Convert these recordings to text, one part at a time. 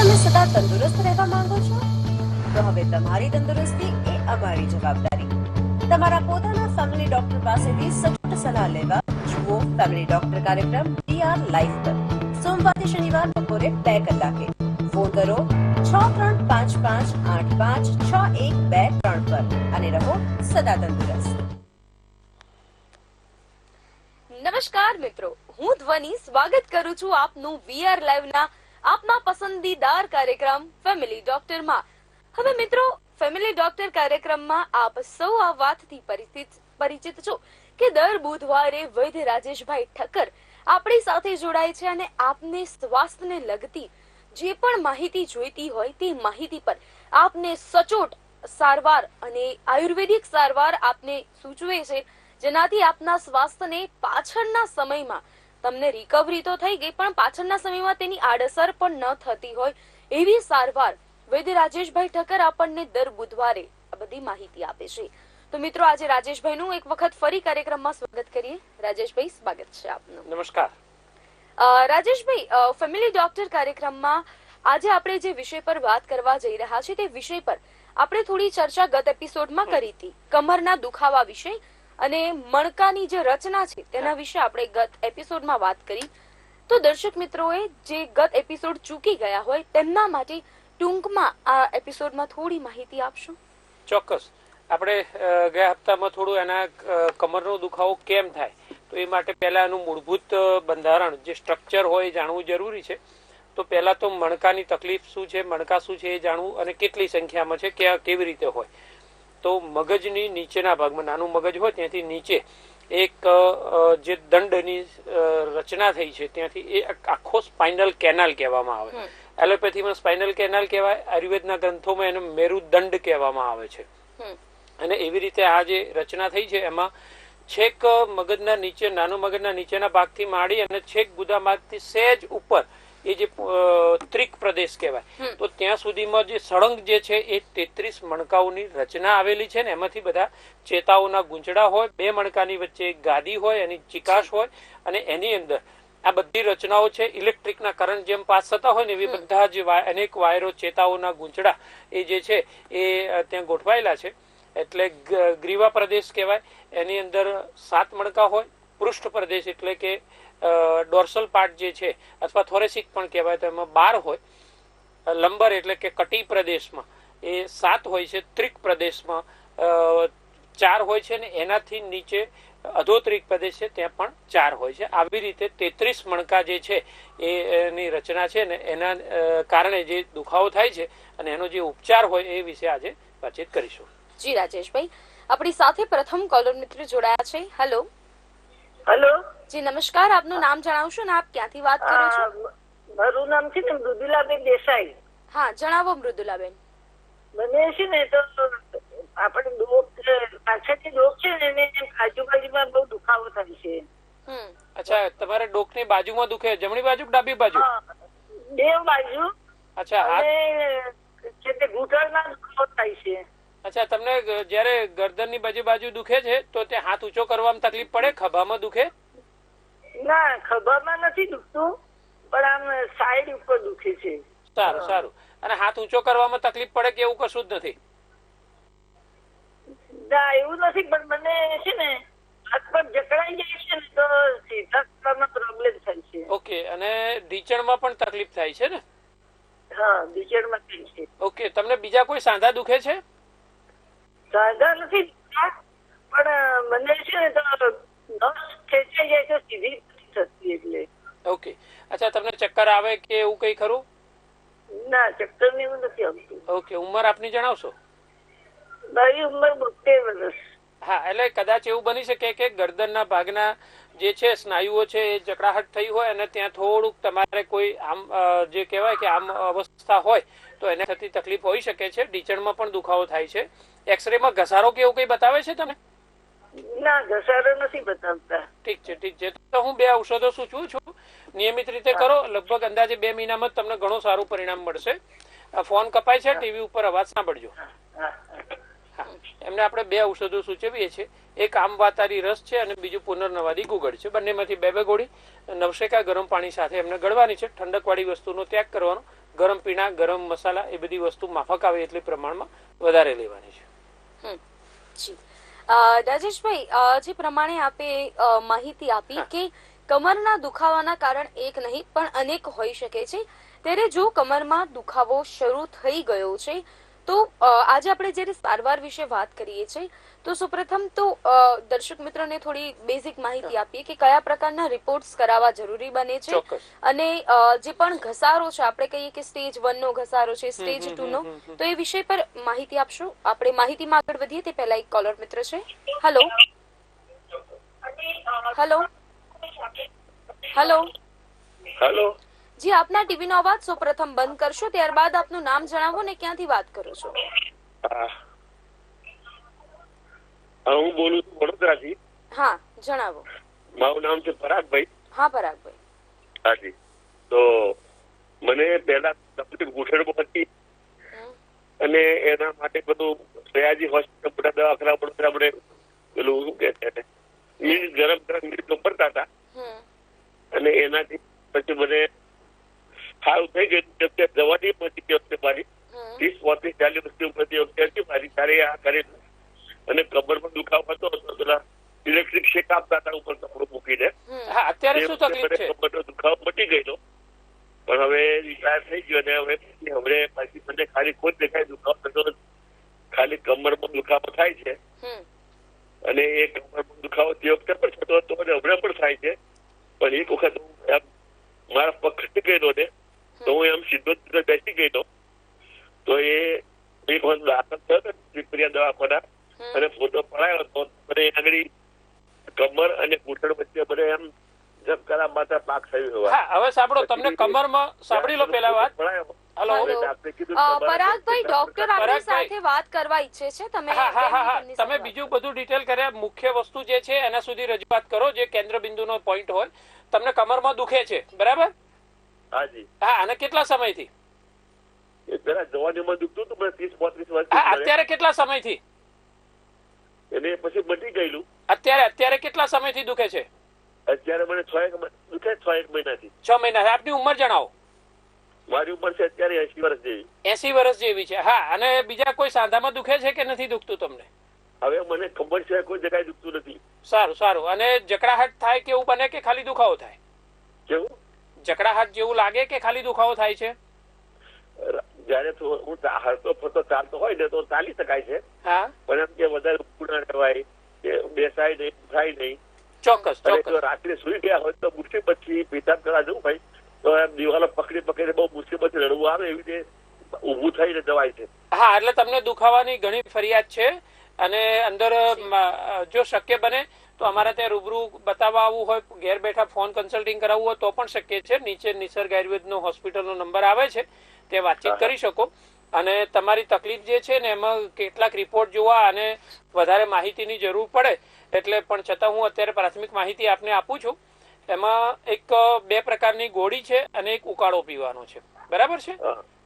તમે સદા તંદુરસ્ત રહેવા માંગો છો? તો હવે તમારી તંદુરસ્તી એ અમારી જવાબદારી. તમારા પોતાના ફેમિલી ડોક્ટર પાસેથી સચોટ સલાહ લેવા જુઓ ફેમિલી ડોક્ટર કાર્યક્રમ ડીઆર લાઈફ પર. સોમવારથી શનિવાર બપોરે બે કલાકે. ફોન કરો છ ત્રણ પાંચ પાંચ આઠ પાંચ છ એક બે ત્રણ પર અને રહો સદા તંદુરસ્ત. નમસ્કાર મિત્રો, હું ધ્વની સ્વાગત કરું છું આપનું વીઆર લાઈવ ના આપના પસંદીદાર કાર્યક્રમ ફેમિલી ડોક્ટરમાં. હવે મિત્રો ફેમિલી ડોક્ટર કાર્યક્રમમાં આપ સૌ આ વાતથી પરિચિત છો કે દર બુધવારે વૈદ્ય રાજેશભાઈ ઠક્કર આપણી સાથે જોડાય છે અને આપને સ્વાસ્થ્યને લગતી જે પણ માહિતી જોઈતી હોય તે માહિતી પર આપને સચોટ સારવાર અને આયુર્વેદિક સારવાર આપને સૂચવે છે. જેનાથી આપના સ્વાસ્થ્યને પાછળના સમયમાં તમને રિકવરી તો થઈ ગઈ પણ પાછળના સમયમાં તેની આડઅસર પણ ન થતી હોય એવી સારવાર વૈદ્ય રાજેશભાઈ ઠક્કર આપણને દર બુધવારે આ બધી માહિતી આપે છે. તો મિત્રો આજે રાજેશભાઈનું એક વખત ફરી કાર્યક્રમમાં સ્વાગત કરીએ. રાજેશભાઈ સ્વાગત છે આપનું. નમસ્કાર. રાજેશભાઈ ફેમિલી ડોક્ટર કાર્યક્રમમાં આજે આપણે જે વિષય પર વાત કરવા જઈ રહ્યા છે તે વિષય પર આપણે થોડી ચર્ચા ગત એપિસોડમાં કરી હતી. કમરના દુખાવા વિશે અને મણકાની જે રચના છે, તેના વિશે આપણે ગત એપિસોડમાં વાત કરી. તો દર્શક મિત્રોએ જે ગત એપિસોડ ચૂકી ગયા હોય, તેમના માટે ટૂંકમાં આ એપિસોડમાં થોડી માહિતી આપશો? ચોક્કસ. આપણે ગયા હપ્તામાં થોડું એના કમરનો દુખાવો કેમ થાય? તો એ માટે પહેલા એનું મૂળભૂત બંધારણ, જે સ્ટ્રક્ચર હોય જાણવું જરૂરી છે. તો પહેલા તો મણકાની તકલીફ શું છે, મણકા શું છે એ જાણવું અને કેટલી સંખ્યામાં છે કે કેવી રીતે હોય? તો મગજની નીચેના ભાગમાં નાનું મગજ હોય ત્યાંથી નીચે એક જે દંડની રચના થઈ છે ત્યાંથી એ આખો સ્પાઇનલ કેનાલ કહેવામાં આવે. એલોપેથીમાં સ્પાઇનલ કેનાલ કહેવાય આયુર્વેદના ગ્રંથોમાં એને મેરુદંડ કહેવામાં આવે છે. અને એવી રીતે આ જે રચના થઈ છે એમાં છેક મગજના નીચે નાનું મગજના નીચેના ભાગથી માંડી અને છેક ગુદા ભાગથી સહેજ ઉપર એ જે ત્રિક પ્રદેશ કહેવાય. તો ત્યાં સુધીમાં જે સળંગ જે છે એ તેત્રીસ મણકાઓની રચના આવેલી છે ને એમાંથી બધા ચેતાઓના ગૂંચડા હોય બે મણકાની વચ્ચે ગાદી હોય એની ચિકાશ હોય અને એની અંદર આ બધી રચનાઓ છે ઇલેક્ટ્રિકના કરંટ જેમ પાસ થતા હોય ને એવી બધા જ અનેક વાયરો ચેતાઓના ગુંચડા એ જે છે એ ત્યાં ગોઠવાયેલા છે. એટલે ગ્રીવા પ્રદેશ કહેવાય. એની અંદર સાત મણકા હોય પૃષ્ઠ પ્રદેશ એટલે કે ડોર્સલ પાર્ટ જે છે, અથવા થોરેસિક પણ કહેવાય તો એમાં બાર હોય લંબર એટલે કે કટી પ્રદેશમાં, એ સાત હોય છે, ત્રિક પ્રદેશમાં ચાર હોય છે ને એનાથી નીચે અધોત્રિક પ્રદેશ છે, ત્યાં પણ ચાર હોય છે. આવી રીતે તેત્રીસ મણકા જે છે એની રચના છે ને એના કારણે જે દુખાવો થાય છે અને એનો જે ઉપચાર હોય એ વિશે આજે વાતચીત કરીશું. જી રાજેશભાઈ, આપણી સાથે પ્રથમ કોલર મિત્ર જોડાયા છે. Hello hello? જી નમસ્કાર. આપનું નામ જણાવશો ને આપ ક્યાંથી વાત કરો છો? મારું નામ છે ને મૃદુલાબેન દેસાઈ. હા જણાવો મૃદુલાબેન. મને છે ને તો આપણે ડોક પાછળથી ડોક છે ને એને આજુબાજુમાં બહુ દુખાવો થાય છે. હમ. અચ્છા તમારે ડોકની બાજુમાં દુખે જમણી બાજુ કે ડાબી બાજુ? બે બાજુ. અચ્છા હાથ અને છે તે ઘૂંટણમાં દુખાવો થાય છે. અચ્છા તમને જયારે ગરદનની બાજુ બાજુ દુખે છે તો તે હાથ ઊંચો કરવામાં તકલીફ પડે? ખભામાં દુખે? ના ખભામાં નથી દુખતું પણ આમ સાઈડ ઉપર દુખે છે. સારું સારું. અને હાથ ઊંચો કરવામાં તકલીફ પડે કે એવું કશું જ નથી? ના એવું નથી પણ મને છે ને હાથ પર જકડાઈ જાય છે ને તો સીધા કરવામાં પ્રોબ્લેમ થાય છે. ઓકે અને ઢીચણમાં પણ તકલીફ થાય છે ને? હા ઢીચણમાં થાય છે. ઓકે તમને બીજા કોઈ સાંધા દુખે છે? સાદા નથી પણ મને છે ને તો નસ ખેંચાઈ જાય તો સીધી થતી એટલે. ઓકે અચ્છા તમને ચક્કર આવે કે એવું કઈ ખરું? ના ચક્કર ને એવું નથી આવતું. ઓકે ઉંમર આપની જણાવશો? મારી ઉંમર બોતેર વર્ષ. હા એટલે કદાચ એવું બની શકે કે ગરદનના ભાગના જે છે સ્નાયુઓ છે એ જકડાહટ થઈ હોય અને ત્યાં થોડુંક તમારે કોઈ આમ જે કહેવાય કે આમ અવસ્થા હોય તો એને થતી તકલીફ હોઈ શકે છે. ઢીચણમાં પણ દુખાવો થાય છે. એક્સરે માં ઘસારો કે એવું કઈ બતાવે છે તમે ના ઘસારો નથી બતાવતા. ઠીક છે ઠીક છે. તો હું બે ઔષધો સૂચવું છું. નિયમિત રીતે કરો. લગભગ અંદાજે બે મહિનામાં તમને ઘણો સારું પરિણામ મળશે. ફોન કપાય છે ટીવી ઉપર અવાજ સાંભળજો. એમને આપણે બે ઔષધો સૂચવીએ છીએ. એક આમવાતારી રસ છે અને બીજું પુનર્નવાદી ગુગળ છે. બંનેમાંથી બે બે ગોળી નવશેકા ગરમ પાણી સાથે એમને ગળવાની છે. ઠંડકવાળી વસ્તુનો ત્યાગ કરવાનો. ગરમ પીણા ગરમ મસાલા એ બધી વસ્તુ માફક આવે એટલી પ્રમાણમાં વધારે લેવાની છે. રાજેશભાઈ જે પ્રમાણે આપે માહિતી આપી કે કમરના દુખાવાના કારણ એક નહીં પણ અનેક હોઈ શકે છે. ત્યારે જો કમરમાં દુખાવો શરૂ થઈ ગયો છે તો આજે આપણે જ્યારે સારવાર વિશે વાત કરીએ છીએ તો સૌપ્રથમ તો અ, દર્શક મિત્રોને થોડી બેઝિક માહિતી આપીએ કે કયા પ્રકારના રિપોર્ટ્સ કરાવવા જરૂરી બને છે અને જે પણ ઘસારો છે આપણે કહીએ કે સ્ટેજ વન નો ઘસારો છે સ્ટેજ ટુ નો. તો એ વિષય પર માહિતી આપશો? આપણે માહિતીમાં આગળ વધીએ તે પહેલા એક કોલર મિત્ર છે. હેલો હેલો હેલો હેલો જી આપના ટીવી નો અવાજ સૌપ્રથમ બંધ કરશો ત્યારબાદ આપનું નામ જણાવો ને ક્યાંથી વાત કરો છો? હા. બોલું છું વડોદરાથી. હા જણાવો. મારું નામ છે પરાગભાઈ. હા પરાગભાઈ. હાજી. તો મને પહેલા તકલીફ ઘૂંટણમાં હતી. અને એના માટે બધું સયાજી હોસ્પિટલ બધા દવાખાના વડોદરા મને પેલું શું કે છે ગરમ ગરમ મીણ વાપરતા હતા. અને એનાથી પછી મને સારું થઈ ગયું કેમ કે દવાની પછી તે વખતે મારી ત્રીસ પોત્રીસ ચાલીસ વર્ષની ઉંમર વખતે હતી મારી ત્યારે આ કરી અને કમરમાં દુખાવો હતો તો પેલા ઇલેક્ટ્રિક શેક આપતા હતા ઉપર કપડું મૂકીને. અત્યારે શું વખતે તકલીફ છે? કમરનો દુખાવો મટી ગયેલો. પણ હવે રિટાયર થઈ ગયો અને હવે હવે પાછી મને ખાલી ખોટ દેખાય દુખાવો થતો. ખાલી કમરમાં દુખાવો થાય છે. અને એ કમરમાં દુખાવો તે વખતે પણ થતો હતો અને હમણાં પણ થાય છે. પણ એક વખત હું મારા પગ ખસી ગયેલો ને તો હું એમ સીધો સીધો બેસી ગયેલો તો. એ દાખલ થયો ને ત્રિપુરિયા દવાખાના. અને ફોટો પડાયો તો મને આગળ કમર અને ઘૂંટણ વચ્ચે મને એમ પાક થયું હવે સાંભળો તમને કમરમાં સાંભળી લો પેલા વાત. હલો. પરાગભાઈ ડોક્ટર આપણી સાથે વાત કરવા ઈચ્છે છે? તમે હા હા તમે બીજું બધું ડિટેલ કર્યા. મુખ્ય વસ્તુ જે છે એના સુધી રજૂઆત કરો જે કેન્દ્ર બિંદુનો પોઈન્ટ હોય. તમને કમરમાં દુખે છે બરાબર? હાજી. હા અને કેટલા સમયથી? પેલા જવાનીમાં દુખતું હતું મને ત્રીસ પોત્રીસ વર્ષ અત્યારે કેટલા સમયથી? એને પછી મટી ગયેલું. અત્યારે અત્યારે કેટલા સમયથી દુખે છે? અત્યારે મને છ એક દુખે છ એક મહિનાથી. છ મહિના. આપની ઉંમર જણાવો. મારી ઉંમર છે અત્યારે એસી વર્ષ જેવી. એસી વર્ષ જેવી છે. હા અને બીજા કોઈ સાંધામાં દુખે છે કે નથી દુખતું તમને? હવે મને ખબર છે કોઈ જગ્યાએ દુખતું નથી. સારું સારું. અને જકડાહટ થાય કે એવું બને કે ખાલી દુખાવો થાય? કેવું? જકડાહટ જેવું લાગે કે ખાલી દુખાવો થાય છે? જયારે હું હરતો ફરતો ચાલતો હોય ને તો ચાલી શકાય છે. પણ એમ કે વધારે ના રહેવાય કે બેસાય નહીં ઉઠાય નહીં. ચોક્કસ ચોક્કસ. રાત્રે સુઈ ગયા હોય તો મુસીબતથી પેશાબ કરવા જવું ભાઈ તો એમ દિવાલો પકડી પકડીને બહુ મુસીબત રડવું આવે એવી રીતે ઊભું થઈને જવાય છે. હા એટલે તમને દુખાવાની ઘણી ફરિયાદ છે. અને અંદર જો શક્ય બને તો અમારે ત્યાં રૂબરૂ બતાવવા આવવું હોય ઘેર બેઠા ફોન કન્સલ્ટિંગ કરાવવું હોય તો પણ શક્ય છે. નીચે નિસર્ગ આયુર્વેદનો હોસ્પિટલનો નંબર આવે છે તે વાતચીત કરી શકો. અને તમારી તકલીફ જે છે ને એમાં કેટલાક રિપોર્ટ જોવા અને વધારે માહિતીની જરૂર પડે. એટલે પણ છતાં હું અત્યારે પ્રાથમિક માહિતી આપને આપું છું. એમાં એક બે પ્રકારની ગોળી છે અને એક ઉકાળો પીવાનો છે. બરાબર છે?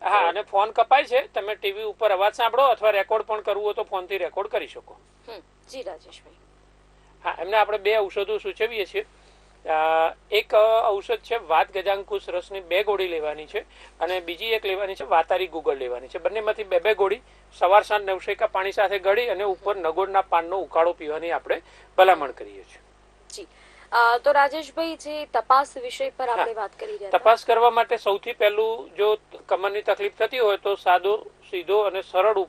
હા. અને ફોન કપાય છે. તમે ટીવી ઉપર અવાજ સાંભળો અથવા રેકોર્ડ પણ કરવું હોય તો ફોનથી રેકોર્ડ કરી શકો. જી રાજેશભાઈ. હા એમને આપણે બે ઔષધો સૂચવીએ છીએ. એક ઔષધ છે વાત ગજાંકુશ રસની બે ગોળી લેવાની છે અને બીજી એક લેવાની છે વાતારી ગુગળ લેવાની છે. બંનેમાંથી બે બે ગોળી સવાર સાંજ નવશેકા પાણી સાથે ગળી અને ઉપર નગોડના પાનનો ઉકાળો પીવાની આપણે ભલામણ કરીએ છીએ. તો રાજેશભાઈ જે તપાસ વિષય પર આપણે વાત કરી રહ્યા તપાસ કરવા માટે સૌથી પહેલું જો કમરની તકલીફ થતી હોય તો સાદો સીધો અને સરળ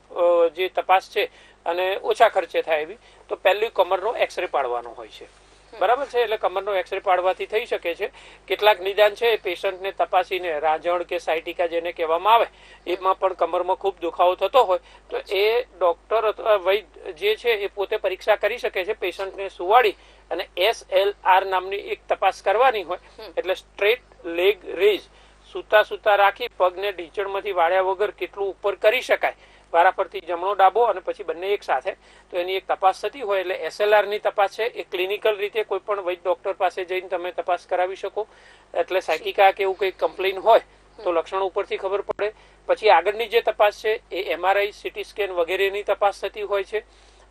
જે તપાસ છે અને ઓછા ખર્ચે થાય એવી તો પહેલી કમરનો એક્સરે પાડવાનો હોય છે. બરાબર છે? એટલે કમરનો એક્સરે પાડવાથી થઈ શકે છે. કેટલાક નિદાન છે એ પેશન્ટને તપાસીને રાંઝણ કે સાયટિકા જેને કહેવામાં આવે એમાં પણ કમરમાં ખૂબ દુખાવો થતો હોય તો એ ડોક્ટર અથવા વૈદ્ય જે છે એ પોતે પરીક્ષા કરી શકે છે પેશન્ટને સુવાડી અને એસ એલ આર નામની એક તપાસ કરવાની હોય એટલે સ્ટ્રેટ લેગ રેઝ સૂતા સૂતા રાખી પગને ઢીંચણમાંથી વાળ્યા વગર કેટલું ઉપર કરી શકાય. વારા પરથી જમણો ડાબો અને પછી બંને એક સાથે. તો એની એક તપાસ થતી હોય એટલે એસએલઆરની તપાસ છે. એ ક્લિનિકલ રીતે કોઈ પણ વૈદ્ય ડોક્ટર પાસે જઈને તમે તપાસ કરાવી શકો. એટલે સાયકિકા કે એવું કંઈક કમ્પ્લેન હોય તો લક્ષણો ઉપરથી ખબર પડે. પછી આગળની જે તપાસ છે એ એમઆરઆઈ સીટી સ્કેન વગેરેની તપાસ થતી હોય છે.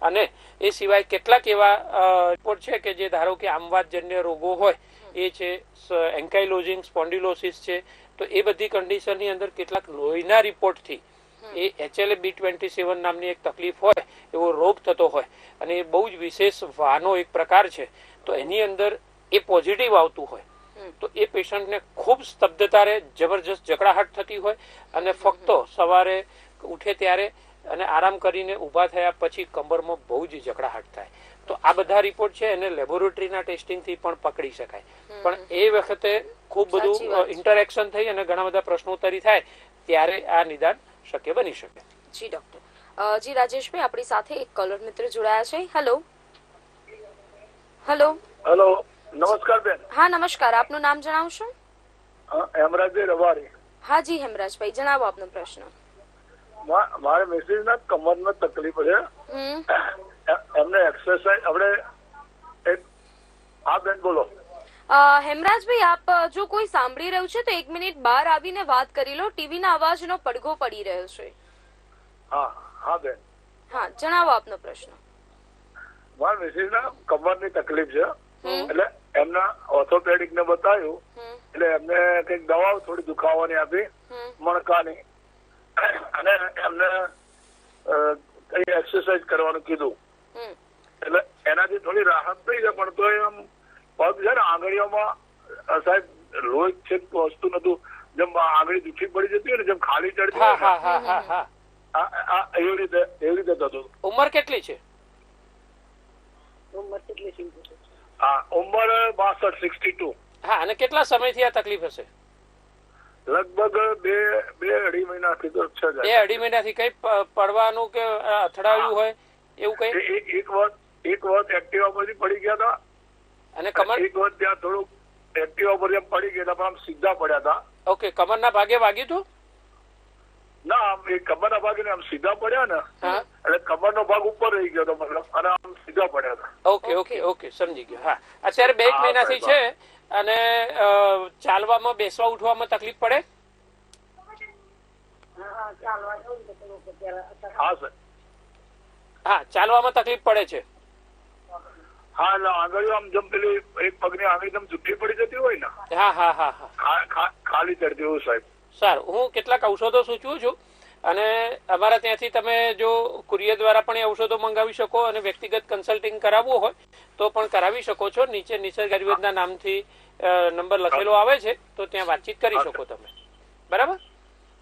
અને એ સિવાય કેટલાક એવા રિપોર્ટ છે કે જે ધારો કે આમવાદજન્ય રોગો હોય, એ છે એન્કાઇલોઝિંગ સ્પોન્ડિલોસિસ છે. તો એ બધી કન્ડિશનની અંદર કેટલાક લોહીના રિપોર્ટથી એ એચએલ બી ટ્વેન્ટી સેવન નામની એક તકલીફ હોય એવો રોગ થતો હોય અને એ બહુ જ વિશેષ વાનો એક પ્રકાર છે. તો એની અંદર એ પોઝિટિવ આવતું હોય. તો એ પેશન્ટને ખૂબ સ્તબ્ધતા રહે જબરજસ્ત જકડાહટ થતી હોય અને ફક્ત સવારે ઉઠે ત્યારે અને આરામ કરીને ઊભા થયા પછી કમરમાં બહુ જ જકડાહટ થાય. તો આ બધા રિપોર્ટ છે એને લેબોરેટરીના ટેસ્ટિંગથી પણ પકડી શકાય. પણ એ વખતે ખૂબ બધું ઇન્ટરેક્શન થઈ અને ઘણા બધા પ્રશ્નોત્તરી થાય ત્યારે આ નિદાન શક્ય બની શકે. જી ડોક્ટર જી રાજેશભાઈ આપણી સાથે એક કલર મિત્ર જોડાયા છે. હેલો હેલો હેલો નમસ્કાર બેન. હા નમસ્કાર. આપનું નામ જણાવશો? હેમરાજભાઈ રવારી. હા જી હેમરાજભાઈ. જણાવો આપનો પ્રશ્ન. મારે મિસિસ ના કમરમાં તકલીફ છે. એમને એક્સરસાઇઝ આપણે એક હા બેન બોલો. હેમરાજભાઈ આપ જો કોઈ સાંભળી રહ્યું છે તો એક મિનિટ બહાર આવીને વાત કરી લો. ટીવીના અવાજનો પડઘો પડી રહ્યો છે. હા હા બેન. હા જણાવો આપનો પ્રશ્ન. મારા મિસિસ ના કમરની તકલીફ છે. એટલે એમના ઓર્થોપેડિક ને બતાવ્યું. એટલે એમને કંઈક દવાઓ થોડી દુખાવાની આપી. મણકાની. અને એમને કઈ એક્સરસાઇઝ કરવાનું કીધું. એટલે એનાથી થોડી રાહત થઈ છે પણ તો આમ પગ છે ને આંગળીઓમાં સાહેબ લોહી છે વસ્તુ નતું જેમ આંગળી દુખી પડી જતી હોય ને જેમ ખાલી ચડતી હા હા હા હા એવી રીતે એવી રીતે થતું ઉંમર કેટલી છે? હા ઉંમર બાસઠ સિક્સટી ટુ. હા અને કેટલા સમયથી આ તકલીફ હશે? લગભગ બે બે અઢી મહિનાથી તો છે જ. બે અઢી મહિનાથી કઈ પડવાનું કે અથડાયું હોય એવું કઈ? એક વખત એક વખત એક્ટિવા પરથી પડી ગયા હતા. અને કમર એક વખત ત્યાં થોડુંક એક્ટિવા પર પડી ગયા પણ આમ સીધા પડ્યા હતા. ઓકે કમરના ભાગે વાગ્યું હતું ના આમ એ કમરના ભાગે આમ સીધા પડ્યા ને. એટલે એટલે કમરનો ભાગ ઉપર રહી ગયો હતો મતલબ અને આમ સીધા પડ્યા હતા. ઓકે ઓકે ઓકે સમજી ગયો. હા. અત્યારે બે એક મહિનાથી છે અને અ, ચાલવામાં બેસવા ઉઠવામાં તકલીફ પડે? હા સર હા ચાલવામાં તકલીફ પડે છે. હા એટલે આંગળીઓ આમ જેમ પેલી એક પગની આંગળી જેમ જુઠ્ઠી પડી જતી હોય ને. હા હા હા હા. ખા- ખા- ખાલી ચડતી હોય સાહેબ. સારું હું કેટલાક ઔષધો સૂચવું છું અને અમારા ત્યાંથી તમે જો કુરિયર દ્વારા પણ એ ઔષધો મંગાવી શકો અને વ્યક્તિગત કન્સલ્ટિંગ કરાવવું હોય તો પણ કરાવી શકો છો. નીચે નિસર્ગ આયુર્વેદના નામથી નંબર લખેલો આવે છે તો ત્યાં વાતચીત કરી શકો તમે. બરાબર?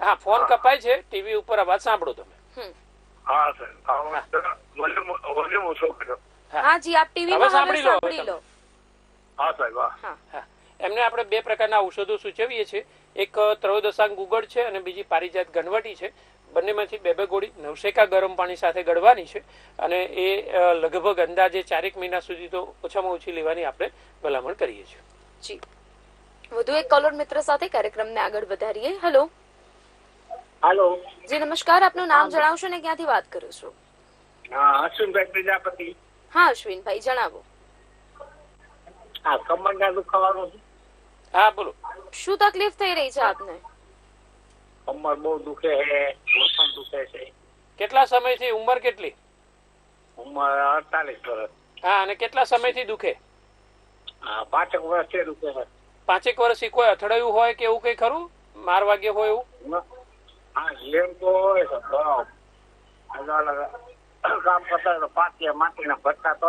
હા ફોન કપાય છે ટીવી ઉપર અવાજ સાંભળો તમે. હા સર હા. જી આપ ટીવી માં સાંભળી લો, સાંભળી લો. હા સાહેબ હા. એમને આપણે બે પ્રકારના ઔષધો સૂચવીએ છીએ. એક ત્રયોદશાંગ ગુગળ છે અને બીજી પારિજાત ગણવટી છે. બંનેમાંથી બે બે ગોળી નવશેકા ગરમ પાણી સાથે ગળવાની છે અને એ લગભગ અંદાજે ચારેક મહિના સુધી તો ઓછામાં ઓછી લેવાની આપણે ભલામણ કરીએ છીએ. જી. વધુ એક કોલર મિત્ર સાથે કાર્યક્રમને આગળ વધારીએ. હેલો હાલો જી નમસ્કાર. આપનું નામ જણાવશો ને? ક્યાંથી વાત કરો છો? હા અશ્વિનભાઈ પ્રજાપતિ. હા અશ્વિનભાઈ જણાવો. આ કમરના દુખાવાનો છે? હા બોલો. શું તકલીફ થઈ રહી છે આપને? કમર બહુ દુખે છે ઘૂંટણ દુખે છે. કેટલા સમયથી ઉંમર કેટલી? ઉંમર અડતાલીસ વર્ષ. હા અને કેટલા સમયથી દુખે? હા પાંચેક વર્ષથી દુખે છે. પાંચેક વર્ષથી કોઈ અથડાયું હોય કે એવું કઈ ખરું? માર વાગ્ય હોય એવું? હા એમ તો હોય છે કામ કરતા હોય તો પાટિયા માટીના ભટ્ટા તો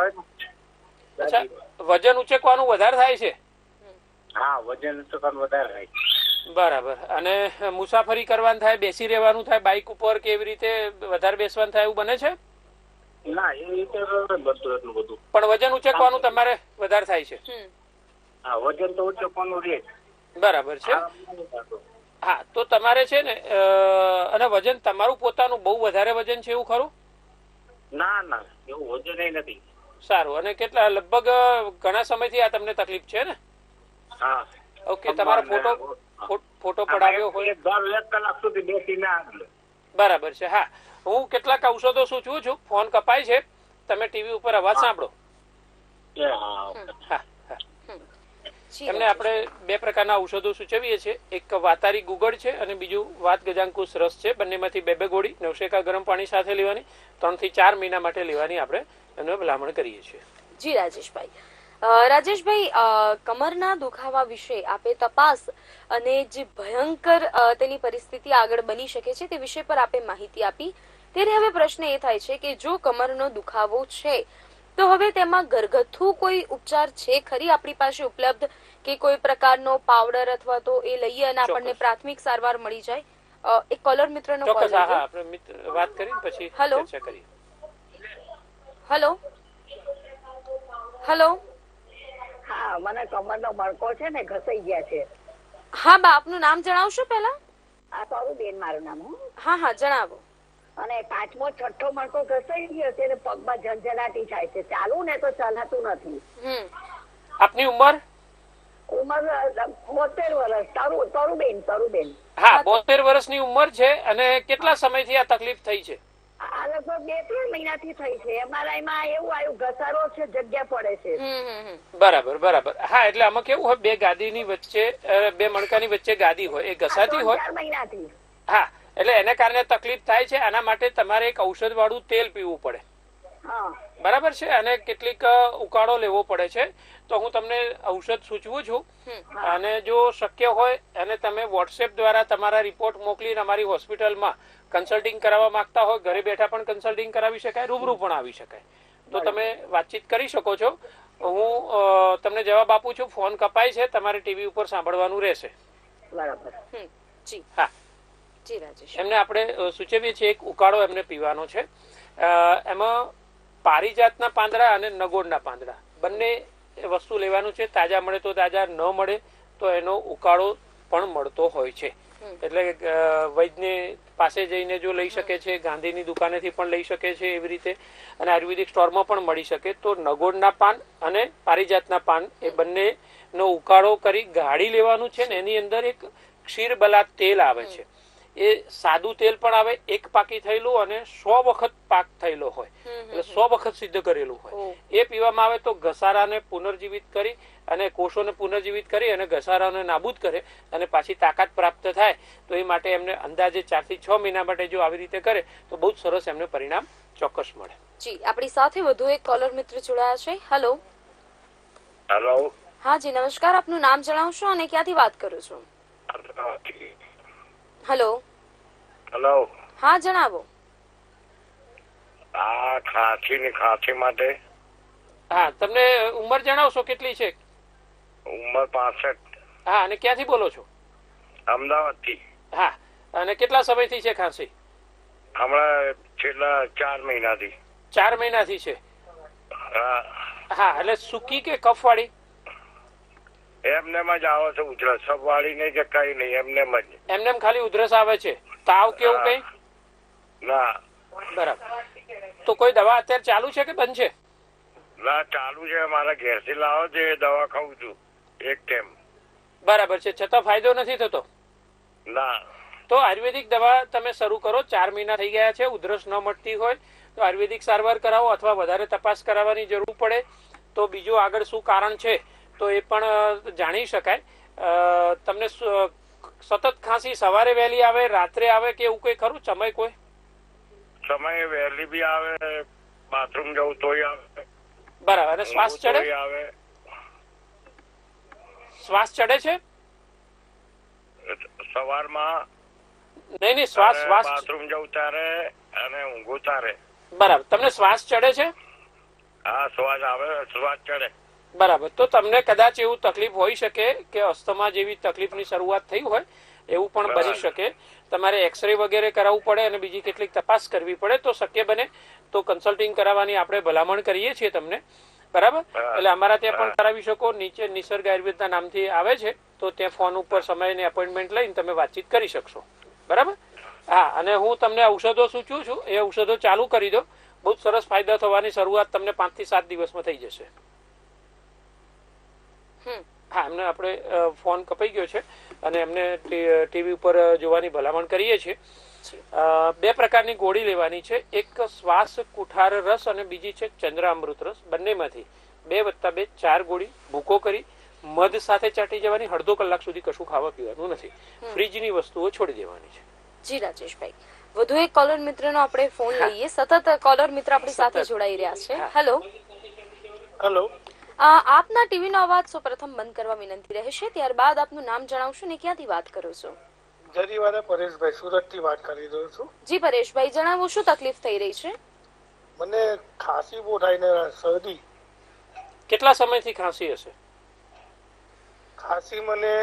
અચ્છા વજન ઉચકવાનું વધારે થાય છે? હા વજન ઉચકવાનું વધારે થાય બરાબર. અને મુસાફરી કરવાનું થાય બેસી રહેવાનું થાય બાઇક ઉપર કે એવી રીતે વધારે બેસવાનું થાય એવું બને છે? ના એ રીતે એટલું બધું. પણ વજન ઉચકવાનું તમારે વધારે થાય છે? હા વજન તો ઉચકવાનું રહે બરાબર છે. હા તો તમારે છે ને અ, અને વજન તમારું પોતાનું બહુ વધારે વજન છે એવું ખરું? ના ના એવું વજન નથી. સારું અને કેટલા લગભગ ઘણા સમયથી આ તમને તકલીફ છે ને? હા. ઓકે તમારો ફોટો ફોટો પડાવ્યો હોય? દર એક કલાક સુધી બેસીને આગળ બરાબર છે હા. હું કેટલાક ઔષધો સૂચવું છું ફોન કપાય છે. તમે ટીવી ઉપર અવાજ સાંભળો. હા. એમને આપણે બે પ્રકારના ઔષધો સૂચવીએ છીએ. એક વાતારી ગુગળ છે અને બીજું વાત ગજાંકુશ રસ છે. બંનેમાંથી બે બે ગોળી નવશેકા ગરમ પાણી સાથે લેવાની ત્રણથી ચાર મહિના માટે લેવાની આપણે એમને ભલામણ કરીએ છીએ. જી રાજેશભાઈ. રાજેશભાઈ કમરના દુખાવા વિશે આપે તપાસ અને જે ભયંકર તેની પરિસ્થિતિ આગળ બની શકે છે તે વિષય પર આપે માહિતી આપી. ત્યારે હવે પ્રશ્ન એ થાય છે કે જો કમરનો દુખાવો છે તો હવે તેમાં ઘરગથ્થુ કોઈ ઉપચાર છે ખરી? આપણી પાસે ઉપલબ્ધ કે કોઈ પ્રકારનો પાવડર અથવા તો એ લઈએ અને આપણને પ્રાથમિક સારવાર મળી જાય. એક કોલર મિત્રનો કોલ હા હા આપણે મિત્ર વાત કરીને પછી હલો. ચર્ચા કરીએ. હલો હલો હા મને કમરનો મણકો છે ને ઘસાઈ ગયા છે. હા બા આપનું નામ જણાવશો પહેલા? આ તારું બેન મારું નામ હો. હા હા જણાવો. અને પાંચમો છઠ્ઠો મણકો ઘસાઈ ગયો છે ને પગમાં ઝંઝનાટી થાય છે. ચાલુ ને તો ચલાતું નથી. હમ. આપની ઉંમર? ઉંમર બોતેર વર્ષ તારું તરુબેન તરુબેન હા બોતેર વર્ષની ઉંમર છે અને કેટલા સમયથી આ તકલીફ થઈ છે? આ લગભગ બે ત્રણ મહિનાથી થઈ છે. અમારા એમાં એવું આવ્યું ઘસારો છે જગ્યા પડે છે. હમ હમ હમ. બરાબર બરાબર. હા એટલે આમાં કેવું હોય? બે ગાદીની વચ્ચે બે મણકાની વચ્ચે ગાદી હોય. એ ઘસાતી હોય? મહિનાથી. હા એટલે એને કારણે તકલીફ થાય છે. આના માટે તમારે એક ઔષધ વાળું તેલ પીવું પડે. હા. બરાબર છે? અને કેટલીક ઉકાળો લેવો પડે છે. તો હું તમને ઔષધ સૂચવું છું. અને જો શક્ય હોય અને તમે વોટ્સએપ દ્વારા તમારા રિપોર્ટ મોકલીને અમારી હોસ્પિટલમાં કન્સલ્ટિંગ કરાવવા માંગતા હોય ઘરે બેઠા પણ કન્સલ્ટિંગ કરાવી શકાય રૂબરૂ પણ આવી શકાય. તો તમે વાતચીત કરી શકો છો. હું તમને જવાબ આપું છું. ફોન કપાય છે. તમારે ટીવી ઉપર સાંભળવાનું રહેશે. બરાબર. હા. જી એમને આપણે સૂચવીએ છીએ એક ઉકાળો એમને પીવાનો છે. એમાં પારિજાતના પાંદડા અને નગોળના પાંદડા. બંને વસ્તુ લેવાનું છે. તાજા મળે તો તાજા ન મળે તો એનો ઉકાળો પણ મળતો હોય છે. એટલે વૈદ્યને પાસે જઈને જો લઈ શકે છે ગાંધીની દુકાનેથી પણ લઈ શકે છે એવી રીતે. અને આયુર્વેદિક સ્ટોરમાં પણ મળી શકે. તો નગોળના પાન અને પારિજાતના પાન એ બંનેનો ઉકાળો કરી ગાળી લેવાનું છે ને એની અંદર એક ક્ષીરબલા તેલ આવે છે. એ સાદું તેલ પણ આવે એક પાકી થયેલું અને સો વખત પાક થયેલો હોય. એટલે સો વખત સિદ્ધ કરેલું હોય. એ પીવામાં આવે તો ઘસારાને પુનર્જીવિત કરી અને કોષોને પુનર્જીવિત કરી અને ઘસારાને નાબૂદ કરે અને પાછી તાકાત પ્રાપ્ત થાય. તો એ માટે એમને અંદાજે ચારથી છ મહિના માટે જો આવી રીતે કરે તો બહુ જ સરસ એમને પરિણામ ચોક્કસ મળે. જી આપણી સાથે વધુ એક કોલર મિત્ર જોડાયા છે. હેલો હેલો હા જી નમસ્કાર. આપનું નામ જણાવશો અને ક્યાંથી વાત કરો છો? હેલો. હેલો. હા જણાવો. આ ખાંસી ની ખાંસી માટે? હા તમને ઉંમર જણાવશો કેટલી છે? ઉંમર પાસઠ. હા અને ક્યાંથી બોલો છો? અમદાવાદથી હા અને કેટલા સમયથી છે ખાંસી? હમણાં છેલ્લા ચાર મહિનાથી. ચાર મહિનાથી છે. હા. હા એટલે સૂકી કે કફવાળી? એમને જ આવે છે ઉધરસ. વાળી નહીં કે કઈ નહીં એમને જ. એમને એમ ખાલી ઉધરસ આવે છે. તાવ કેવું. કઈ? ના. બરાબર. તો કોઈ દવા અત્યારે ચાલુ છે કે બંધ છે? ના ચાલુ છે. મારા ઘેરથી લાવો છે એ દવા ખાઉં છું. એક ટાઈમ બરાબર છે. છતાં ફાયદો નથી થતો. ના. તો આયુર્વેદિક દવા તમે શરૂ કરો. ચાર મહિના થઈ ગયા છે. ઉધરસ ન મટતી હોય તો આયુર્વેદિક સારવાર કરાવો અથવા વધારે તપાસ કરાવવાની જરૂર પડે. તો બીજું આગળ શું કારણ છે? તો એ પણ જાણી શકાય. તમને સતત ખાંસી સવારે વહેલી આવે રાત્રે આવે કે એવું કઈ ખરું? સમય કોઈ? સમય વહેલી બી આવે બાથરૂમ જવું તોય આવે. બરાબર. અને શ્વાસ ચડે? આવે. શ્વાસ ચડે છે? સવારમાં નહીં નહીં શ્વાસ શ્વાસ બાથરૂમ જવું ત્યારે અને ઊંઘું ત્યારે બરાબર. તમને શ્વાસ ચડે છે? હા શ્વાસ આવે શ્વાસ ચડે. બરાબર. તો તમને કદાચ એવું તકલીફ હોઈ શકે કે અસ્થમા જેવી તકલીફની શરૂઆત થઈ હોય એવું પણ બની શકે. તમારે એક્સરે વગેરે કરાવવું પડે અને બીજી કેટલીક તપાસ કરવી પડે તો શક્ય બને તો કન્સલ્ટિંગ કરાવવાની આપણે ભલામણ કરીએ છીએ તમને. બરાબર? એટલે અમારા ત્યાં પણ કરાવી શકો. નીચે નિસર્ગ આયુર્વેદના નામથી આવે છે તો ત્યાં ફોન ઉપર સમયની એપોઇન્ટમેન્ટ લઈને તમે વાતચીત કરી શકશો. બરાબર? હા અને હું તમને ઔષધો સૂચવું છું. એ ઔષધો ચાલુ કરી દો. બહુ સરસ ફાયદા થવાની શરૂઆત તમને પાંચથી સાત દિવસમાં થઈ જશે. હા એમને આપણે ફોન કપાઈ ગયો છે અને એમને ટીવી ઉપર જોવાની ભલામણ કરીએ છીએ. બે પ્રકારની ગોળી લેવાની છે. એક શ્વાસ કુઠાર રસ અને બીજી છે ચંદ્રામૃત રસ. બંનેમાંથી બે વત્તા બે ચાર ગોળી ભૂકો કરી મધ સાથે ચાટી જવાની. અડધો કલાક સુધી કશું ખાવા પીવાનું નથી. ફ્રીજની વસ્તુઓ છોડી દેવાની છે. જી રાજેશભાઈ. વધુ એક કોલર મિત્રનો આપણે ફોન લઈએ. સતત કોલર મિત્ર આપણી સાથે જોડાઈ રહ્યા છે. હેલો હેલો આપના ટીવીનો અવાજ સૌપ્રથમ બંધ કરવા વિનંતી રહેશે. ત્યારબાદ આપનું નામ જણાવશો ને ક્યાંથી વાત કરો છો? જરીવાલા પરેશભાઈ સુરતથી વાત કરી રહ્યો છું. જી પરેશભાઈ જણાવો શું તકલીફ થઈ રહી છે? મને ખાંસી બહુ થાય ને શરદી. કેટલા સમયથી ખાંસી હશે? ખાંસી મને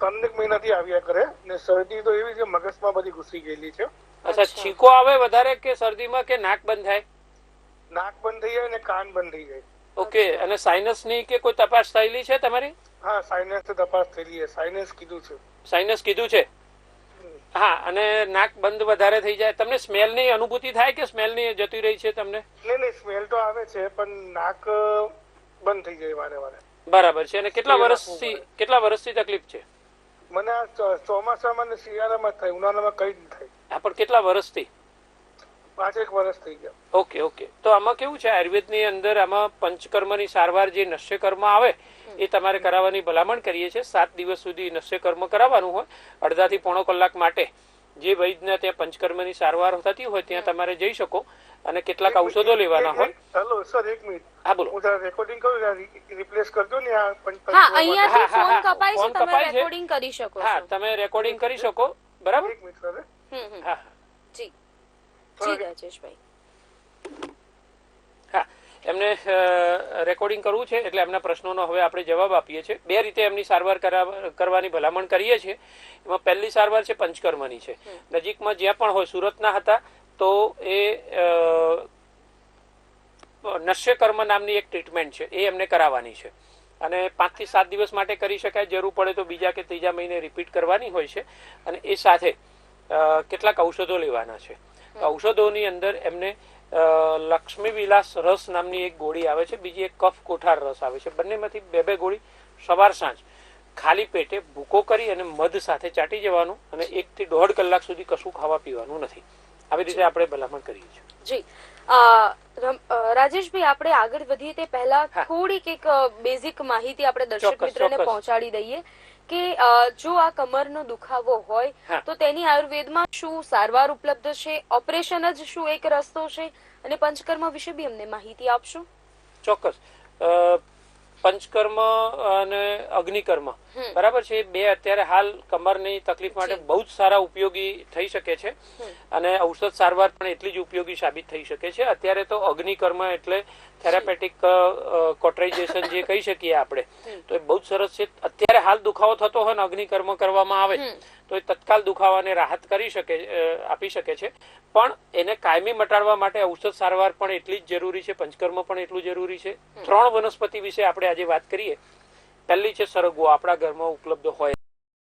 ત્રણેક મહિનાથી આવ્યા કરે ને શરદી તો એવી છે મગજમાં બધી ઘૂસી ગયેલી છે. અચ્છા. છીકો આવે વધારે કે શરદીમાં કે નાક બંધ થાય? નાક બંધ થઈ જાય ને કાન બંધ થઈ જાય. ઓકે અને સાઇનસની કે કોઈ તપાસ થયેલી છે તમારી? હા સાઇનસ તપાસ થયેલી છે. સાઇનસ કીધું છે. સાઇનસ કીધું છે? હા અને નાક બંધ વધારે થઈ જાય. તમને સ્મેલની અનુભૂતિ થાય કે સ્મેલની જતી રહી છે તમને? નહીં નહીં સ્મેલ તો આવે છે પણ નાક બંધ થઈ જાય વારે વારે. બરાબર છે. અને કેટલા વર્ષથી કેટલા વર્ષથી તકલીફ છે? મને આ ચોમાસામાં ને શિયાળામાં થાય ઉનાળામાં કઈ જ થાય. હા પણ કેટલા વર્ષથી પાંચેક વર્ષ થઈ ગયા. Okay okay. તો આમાં કેવું છે? આયુર્વેદની અંદર આમાં પંચકર્મની સારવાર જે નશ્યકર્મ આવે એ તમારે કરાવવાની ભલામણ કરીએ છીએ. સાત દિવસ સુધી નશ્યકર્મ કરાવવાનું હોય. અડધાથી પોણો કલાક માટે જે વૈદ્યના ત્યાં પંચકર્મની સારવાર થતી હોય ત્યાં તમારે જઈ શકો અને કેટલાક ઔષધો લેવાના હોય. હેલો સર એક મિનિટ. હા બોલો. હું રેકોર્ડિંગ કરું રિપ્લેસ કરજો ને આ હા અહીંયાથી ફોન. કપાય છે તમે રેકોર્ડિંગ કરી શકો હા તમે રેકોર્ડિંગ કરી શકો. બરાબર? એક મિનિટ સર. હા. જી. જી રાજેશભાઈ. હા એમને રેકોર્ડિંગ કરવું છે એટલે એમના પ્રશ્નોનો હવે આપણે જવાબ આપીએ છીએ. બે રીતે એમની સારવાર કરાવ- કરવાની ભલામણ કરીએ છીએ. એમાં પહેલી સારવાર છે પંચકર્મની છે. નજીકમાં જ્યાં પણ હોય સુરતના હતા તો એ નશ્યકર્મ નામની એક ટ્રીટમેન્ટ છે. એ એમને કરાવવાની છે. અને પાંચથી સાત દિવસ માટે કરી શકાય. જરૂર પડે તો બીજા કે ત્રીજા મહિને રિપીટ કરવાની હોય છે. અને એ સાથે કેટલાક ઔષધો લેવાના છે. ઔષધોની અંદર એમને લક્ષ્મી વિલાસ રસ નામની એક ગોળી આવે છે બીજી એક કફ કોઠાર રસ આવે છે. બંનેમાંથી બે બે ગોળી સવાર સાંજ ખાલી પેટે ભૂકો કરી અને મધ સાથે ચાટી જવાનું અને એક થી દોઢ કલાક સુધી કશું ખાવા પીવાનું નથી. આવી રીતે આપણે ભલામણ કરીએ છીએ. જી. રાજેશભાઈ આપણે આગળ વધીએ તે પહેલા થોડીક એક બેઝિક માહિતી આપણે દર્શક મિત્રોને પહોંચાડી દઈએ. કે જો આ કમરનો દુખાવો હોય તો તેની આયુર્વેદમાં શું સારવાર ઉપલબ્ધ છે? ઓપરેશન જ શું એક રસ્તો છે? અને પંચકર્મ વિશે બી અમને માહિતી આપશો? ચોક્કસ. પંચકર્મ અને અગ્નિકર્મ. બરાબર છે? બે અત્યારે હાલ કમરની તકલીફ માટે બહુ જ સારા ઉપયોગી થઈ શકે છે. અને ઔષધ સારવાર પણ એટલી જ ઉપયોગી સાબિત થઈ શકે છે. અત્યારે તો અગ્નિકર્મ એટલે થેરાપેટિક કોટરાઇઝેશન જે કહી શકીએ આપણે. તો એ બહુ જ સરસ છે. અત્યારે હાલ દુખાવો થતો હોય ને અગ્નિકર્મ કરવામાં આવે તો એ તત્કાલ દુખાવાને રાહત કરી શકે આપી શકે છે. પણ એને કાયમી મટાડવા માટે ઔષધ સારવાર પણ એટલી જ જરૂરી છે પંચકર્મ પણ એટલું જરૂરી છે. ત્રણ વનસ્પતિ વિશે આપણે આજે વાત કરીએ. પહેલી છે સરગવો આપણા ઘરમાં ઉપલબ્ધ હોય